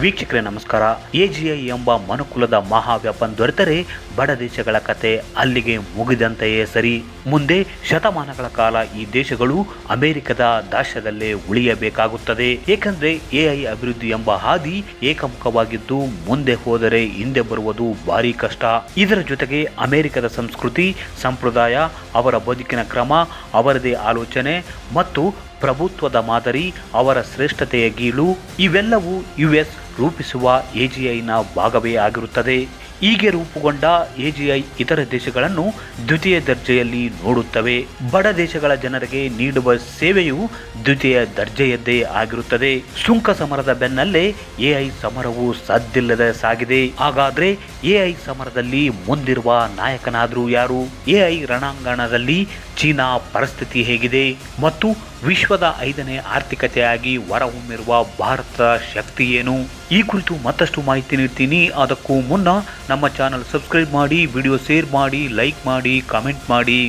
ವೀಕ್ಷಕರೇ ನಮಸ್ಕಾರ. ಎಜಿಐ ಎಂಬ ಮನುಕುಲದ ಮಹಾವ್ಯಾಪನ್ ದೊರೆತರೆ ಬಡ ದೇಶಗಳ ಕತೆ ಅಲ್ಲಿಗೆ ಮುಗಿದಂತೆಯೇ ಸರಿ. ಮುಂದೆ ಶತಮಾನಗಳ ಕಾಲ ಈ ದೇಶಗಳು ಅಮೆರಿಕದ ದಾಸ್ಯದಲ್ಲೇ ಉಳಿಯಬೇಕಾಗುತ್ತದೆ. ಏಕೆಂದರೆ ಎಐ ಅಭಿವೃದ್ಧಿ ಎಂಬ ಹಾದಿ ಏಕಮುಖವಾಗಿದ್ದು ಮುಂದೆ ಹೋದರೆ ಹಿಂದೆ ಬರುವುದು ಭಾರಿ ಕಷ್ಟ. ಇದರ ಜೊತೆಗೆ ಅಮೆರಿಕದ ಸಂಸ್ಕೃತಿ, ಸಂಪ್ರದಾಯ, ಅವರ ಬದುಕಿನ ಕ್ರಮ, ಅವರದೇ ಆಲೋಚನೆ ಮತ್ತು ಪ್ರಭುತ್ವದ ಮಾದರಿ, ಅವರ ಶ್ರೇಷ್ಠತೆಯ ಗೀಳು, ಇವೆಲ್ಲವೂ ಯುಎಸ್ ರೂಪಿಸುವ ಎಜಿಐನ ಭಾಗವೇ ಆಗಿರುತ್ತದೆ. ಹೀಗೆ ರೂಪುಗೊಂಡ ಎಜಿಐ ಇತರ ದೇಶಗಳನ್ನು ದ್ವಿತೀಯ ದರ್ಜೆಯಲ್ಲಿ ನೋಡುತ್ತವೆ. ಬಡ ದೇಶಗಳ ಜನರಿಗೆ ನೀಡುವ ಸೇವೆಯು ದ್ವಿತೀಯ ದರ್ಜೆಯದ್ದೇ ಆಗಿರುತ್ತದೆ. ಸುಂಕ ಸಮರದ ಬೆನ್ನಲ್ಲೇ ಎಐ ಸಮರವು ಸದ್ದಿಲ್ಲದೆ ಸಾಗಿದೆ. ಹಾಗಾದ್ರೆ ಎಐ ಸಮರದಲ್ಲಿ ಮುಂದಿರುವ ನಾಯಕನಾದರೂ ಯಾರು? ಎಐ ರಣಾಂಗಣದಲ್ಲಿ ಚೀನಾ ಪರಿಸ್ಥಿತಿ ಹೇಗಿದೆ ಮತ್ತು ವಿಶ್ವದ ಐದನೇ ಆರ್ಥಿಕತೆಯಾಗಿ ಹೊರಹೊಮ್ಮಿರುವ ಭಾರತದ ಶಕ್ತಿ ಏನು? ಈ ಕುರಿತು ಮತ್ತಷ್ಟು ಮಾಹಿತಿ ನೀಡ್ತೀನಿ. ಅದಕ್ಕೂ ಮುನ್ನ ನಮ್ಮ ಚಾನಲ್ ಸಬ್ಸ್ಕ್ರೈಬ್ ಮಾಡಿ, ವಿಡಿಯೋ ಶೇರ್ ಮಾಡಿ, ಲೈಕ್ ಮಾಡಿ, ಕಾಮೆಂಟ್ ಮಾಡಿ.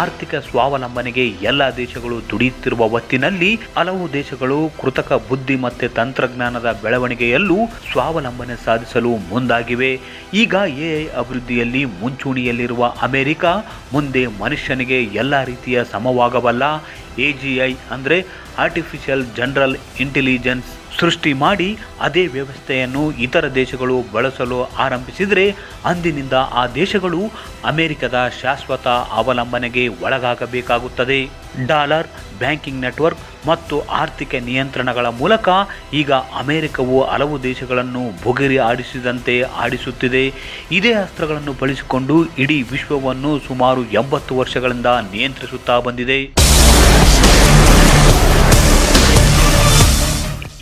ಆರ್ಥಿಕ ಸ್ವಾವಲಂಬನೆಗೆ ಎಲ್ಲ ದೇಶಗಳು ದುಡಿಯುತ್ತಿರುವ ಹೊತ್ತಿನಲ್ಲಿ ಹಲವು ದೇಶಗಳು ಕೃತಕ ಬುದ್ಧಿ ಮತ್ತು ತಂತ್ರಜ್ಞಾನದ ಬೆಳವಣಿಗೆಯಲ್ಲೂ ಸ್ವಾವಲಂಬನೆ ಸಾಧಿಸಲು ಮುಂದಾಗಿವೆ. ಈಗ ಎಐ ಅಭಿವೃದ್ಧಿಯಲ್ಲಿ ಮುಂಚೂಣಿಯಲ್ಲಿರುವ ಅಮೆರಿಕ ಮುಂದೆ ಮನುಷ್ಯನಿಗೆ ಎಲ್ಲ ರೀತಿಯ ಸಮವಾಗಬಲ್ಲ. ಎಜಿಐ ಅಂದರೆ ಆರ್ಟಿಫಿಷಿಯಲ್ ಜನರಲ್ ಇಂಟೆಲಿಜೆನ್ಸ್ ಸೃಷ್ಟಿ ಮಾಡಿ ಅದೇ ವ್ಯವಸ್ಥೆಯನ್ನು ಇತರ ದೇಶಗಳು ಬಳಸಲು ಆರಂಭಿಸಿದರೆ ಅಂದಿನಿಂದ ಆ ದೇಶಗಳು ಅಮೆರಿಕದ ಶಾಶ್ವತ ಅವಲಂಬನೆಗೆ ಒಳಗಾಗಬೇಕಾಗುತ್ತದೆ. ಡಾಲರ್, ಬ್ಯಾಂಕಿಂಗ್ ನೆಟ್ವರ್ಕ್ ಮತ್ತು ಆರ್ಥಿಕ ನಿಯಂತ್ರಣಗಳ ಮೂಲಕ ಈಗ ಅಮೆರಿಕವು ಹಲವು ದೇಶಗಳನ್ನು ಬುಗಿರಿ ಆಡಿಸಿದಂತೆ ಆಡಿಸುತ್ತಿದೆ. ಇದೇ ಅಸ್ತ್ರಗಳನ್ನು ಬಳಸಿಕೊಂಡು ಇಡೀ ವಿಶ್ವವನ್ನು ಸುಮಾರು ಎಂಬತ್ತು ವರ್ಷಗಳಿಂದ ನಿಯಂತ್ರಿಸುತ್ತಾ ಬಂದಿದೆ.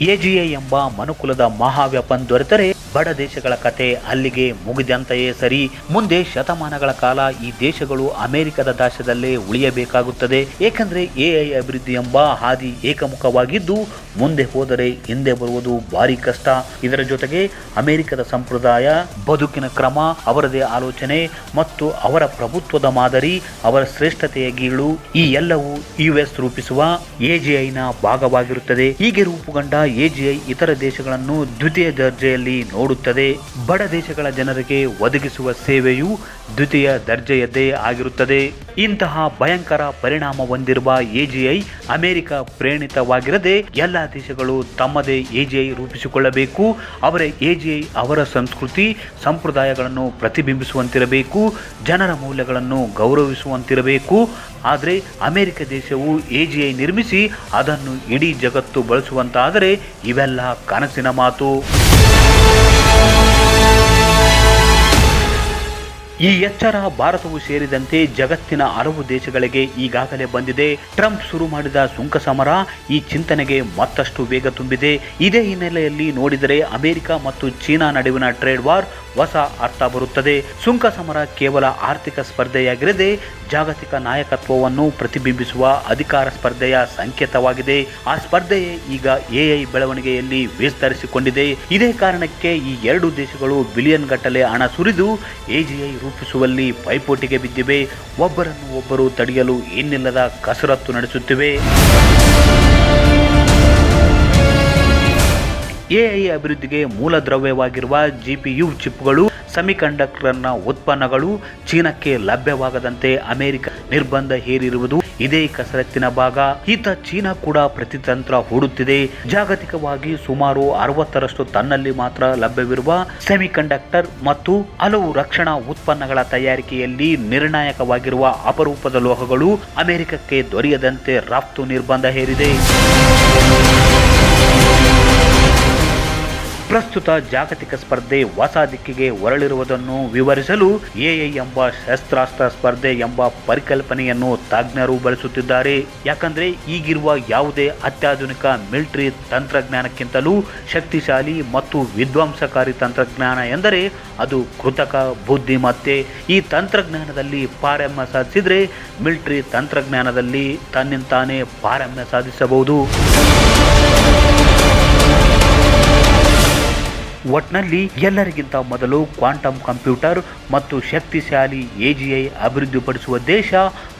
ಎಜಿಎ ಎಂಬ ಮನುಕುಲದ ಮಹಾವ್ಯಾಪನ್ ದೊರೆತರೆ. ಬಡ ದೇಶಗಳ ಕತೆ ಅಲ್ಲಿಗೆ ಮುಗಿದಂತೆಯೇ ಸರಿ. ಮುಂದೆ ಶತಮಾನಗಳ ಕಾಲ ಈ ದೇಶಗಳು ಅಮೆರಿಕದ ದಾಶದಲ್ಲೇ ಉಳಿಯಬೇಕಾಗುತ್ತದೆ. ಏಕೆಂದರೆ ಎಐ ಅಭಿವೃದ್ಧಿ ಎಂಬ ಹಾದಿ ಏಕಮುಖವಾಗಿದ್ದು, ಮುಂದೆ ಹೋದರೆ ಹಿಂದೆ ಬರುವುದು ಭಾರಿ ಕಷ್ಟ. ಇದರ ಜೊತೆಗೆ ಅಮೆರಿಕದ ಸಂಪ್ರದಾಯ, ಬದುಕಿನ ಕ್ರಮ, ಅವರದೇ ಆಲೋಚನೆ ಮತ್ತು ಅವರ ಪ್ರಭುತ್ವದ ಮಾದರಿ, ಅವರ ಶ್ರೇಷ್ಠತೆಯ ಗೀಳು, ಈ ಎಲ್ಲವೂ ಯುಎಸ್ ರೂಪಿಸುವ ಎಜಿಐನ ಭಾಗವಾಗಿರುತ್ತದೆ. ಹೀಗೆ ರೂಪುಗೊಂಡ ಎಜಿಐ ಇತರ ದೇಶಗಳನ್ನು ದ್ವಿತೀಯ ದರ್ಜೆಯಲ್ಲಿ ನೋಡುತ್ತದೆ. ಬಡ ದೇಶಗಳ ಜನರಿಗೆ ಒದಗಿಸುವ ಸೇವೆಯು ದ್ವಿತೀಯ ದರ್ಜೆಯದ್ದೇ ಆಗಿರುತ್ತದೆ. ಇಂತಹ ಭಯಂಕರ ಪರಿಣಾಮ ಹೊಂದಿರುವ ಎಜಿಐ ಅಮೆರಿಕ ಪ್ರೇರಿತವಾಗಿರದೆ ಎಲ್ಲ ದೇಶಗಳು ತಮ್ಮದೇ ಎಜಿಐ ರೂಪಿಸಿಕೊಳ್ಳಬೇಕು. ಅವರ ಎಜಿಐ ಅವರ ಸಂಸ್ಕೃತಿ, ಸಂಪ್ರದಾಯಗಳನ್ನು ಪ್ರತಿಬಿಂಬಿಸುವಂತಿರಬೇಕು. ಜನರ ಮೌಲ್ಯಗಳನ್ನು ಗೌರವಿಸುವಂತಿರಬೇಕು. ಆದರೆ ಅಮೆರಿಕ ದೇಶವು ಎಜಿಐ ನಿರ್ಮಿಸಿ ಅದನ್ನು ಇಡೀ ಜಗತ್ತು ಬಳಸುವಂತಾದರೆ ಇವೆಲ್ಲ ಕನಸಿನ ಮಾತು. ಈ ಎಚ್ಚರ ಭಾರತವು ಸೇರಿದಂತೆ ಜಗತ್ತಿನ ಹಲವು ದೇಶಗಳಿಗೆ ಈಗಾಗಲೇ ಬಂದಿದೆ. ಟ್ರಂಪ್ ಶುರು ಮಾಡಿದ ಸುಂಕ ಸಮರ ಈ ಚಿಂತನೆಗೆ ಮತ್ತಷ್ಟು ವೇಗ ತುಂಬಿದೆ. ಇದೇ ಹಿನ್ನೆಲೆಯಲ್ಲಿ ನೋಡಿದರೆ ಅಮೆರಿಕ ಮತ್ತು ಚೀನಾ ನಡುವಿನ ಟ್ರೇಡ್ ವಾರ್ ಹೊಸ ಅರ್ಥ ಬರುತ್ತದೆ. ಸುಂಕ ಸಮರ ಕೇವಲ ಆರ್ಥಿಕ ಸ್ಪರ್ಧೆಯಾಗಿರದೆ ಜಾಗತಿಕ ನಾಯಕತ್ವವನ್ನು ಪ್ರತಿಬಿಂಬಿಸುವ ಅಧಿಕಾರ ಸ್ಪರ್ಧೆಯ ಸಂಕೇತವಾಗಿದೆ. ಆ ಸ್ಪರ್ಧೆಯೇ ಈಗ ಎಐ ಬೆಳವಣಿಗೆಯಲ್ಲಿ ವಿಸ್ತರಿಸಿಕೊಂಡಿದೆ. ಇದೇ ಕಾರಣಕ್ಕೆ ಈ ಎರಡು ದೇಶಗಳು ಬಿಲಿಯನ್ ಗಟ್ಟಲೆ ಹಣ ಸುರಿದು, ಎಜಿಐ ರೂಪಿಸುವಲ್ಲಿ ಪೈಪೋಟಿಗೆ ಬಿದ್ದಿವೆ. ಒಬ್ಬರನ್ನು ಒಬ್ಬರು ತಡೆಯಲು ಏನಿಲ್ಲದ ಕಸರತ್ತು ನಡೆಸುತ್ತಿವೆ. ಎಐ ಅಭಿವೃದ್ಧಿಗೆ ಮೂಲ ದ್ರವ್ಯವಾಗಿರುವ ಜಿಪಿಯು ಚಿಪ್ಗಳು ಸೆಮಿಕಂಡಕ್ಟರ್ನ ಉತ್ಪನ್ನಗಳು ಚೀನಾಕ್ಕೆ ಲಭ್ಯವಾಗದಂತೆ ಅಮೆರಿಕ ನಿರ್ಬಂಧ ಹೇರಿರುವುದು ಇದೇ ಕಸರತ್ತಿನ ಭಾಗ. ಈತ ಚೀನಾ ಕೂಡ ಪ್ರತಿತಂತ್ರ ಹೂಡುತ್ತಿದೆ. ಜಾಗತಿಕವಾಗಿ ಸುಮಾರು ಅರವತ್ತರಷ್ಟು ತನ್ನಲ್ಲಿ ಮಾತ್ರ ಲಭ್ಯವಿರುವ ಸೆಮಿಕಂಡಕ್ಟರ್ ಮತ್ತು ಹಲವು ರಕ್ಷಣಾ ಉತ್ಪನ್ನಗಳ ತಯಾರಿಕೆಯಲ್ಲಿ ನಿರ್ಣಾಯಕವಾಗಿರುವ ಅಪರೂಪದ ಲೋಹಗಳು ಅಮೆರಿಕಕ್ಕೆ ದೊರೆಯದಂತೆ ರಫ್ತು ನಿರ್ಬಂಧ ಹೇರಿದೆ. ಪ್ರಸ್ತುತ ಜಾಗತಿಕ ಸ್ಪರ್ಧೆ ಹೊಸ ದಿಕ್ಕಿಗೆ ಹೊರಳಿರುವುದನ್ನು ವಿವರಿಸಲು ಎಐ ಎಂಬ ಶಸ್ತ್ರಾಸ್ತ್ರ ಸ್ಪರ್ಧೆ ಎಂಬ ಪರಿಕಲ್ಪನೆಯನ್ನು ತಜ್ಞರು ಬಳಸುತ್ತಿದ್ದಾರೆ. ಯಾಕಂದ್ರೆ ಈಗಿರುವ ಯಾವುದೇ ಅತ್ಯಾಧುನಿಕ ಮಿಲಿಟರಿ ತಂತ್ರಜ್ಞಾನಕ್ಕಿಂತಲೂ ಶಕ್ತಿಶಾಲಿ ಮತ್ತು ವಿಧ್ವಂಸಕಾರಿ ತಂತ್ರಜ್ಞಾನ ಎಂದರೆ ಅದು ಕೃತಕ ಬುದ್ಧಿಮತ್ತೆ ಈ ತಂತ್ರಜ್ಞಾನದಲ್ಲಿ ಪಾರಮ್ಯ ಸಾಧಿಸಿದರೆ ಮಿಲಿಟರಿ ತಂತ್ರಜ್ಞಾನದಲ್ಲಿ ತನ್ನಿಂತಾನೇ ಪಾರಮ್ಯ ಸಾಧಿಸಬಹುದು. ಒಟ್ನಲ್ಲಿ ಎಲ್ಲರಿಗಿಂತ ಮೊದಲು ಕ್ವಾಂಟಮ್ ಕಂಪ್ಯೂಟರ್ ಮತ್ತು ಶಕ್ತಿಶಾಲಿ ಎಜಿಐ ಅಭಿವೃದ್ಧಿಪಡಿಸುವ ದೇಶ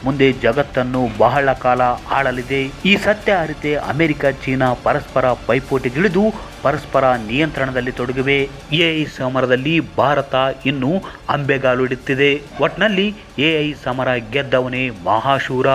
ಮುಂದೆ ಜಗತ್ತನ್ನು ಬಹಳ ಕಾಲ ಆಳಲಿದೆ. ಈ ಸತ್ಯ ಅರಿತೆ ಅಮೆರಿಕ, ಚೀನಾ ಪರಸ್ಪರ ಪೈಪೋಟಿಗಿಳಿದು ಪರಸ್ಪರ ನಿಯಂತ್ರಣದಲ್ಲಿ ತೊಡಗಿವೆ. ಎಐ ಸಮರದಲ್ಲಿ ಭಾರತ ಇನ್ನು ಅಂಬೆಗಾಲು ಇಡುತ್ತಿದೆ ಒಟ್ನಲ್ಲಿ ಎಐ ಸಮರ ಗೆದ್ದವನೇ ಮಹಾಶೂರ.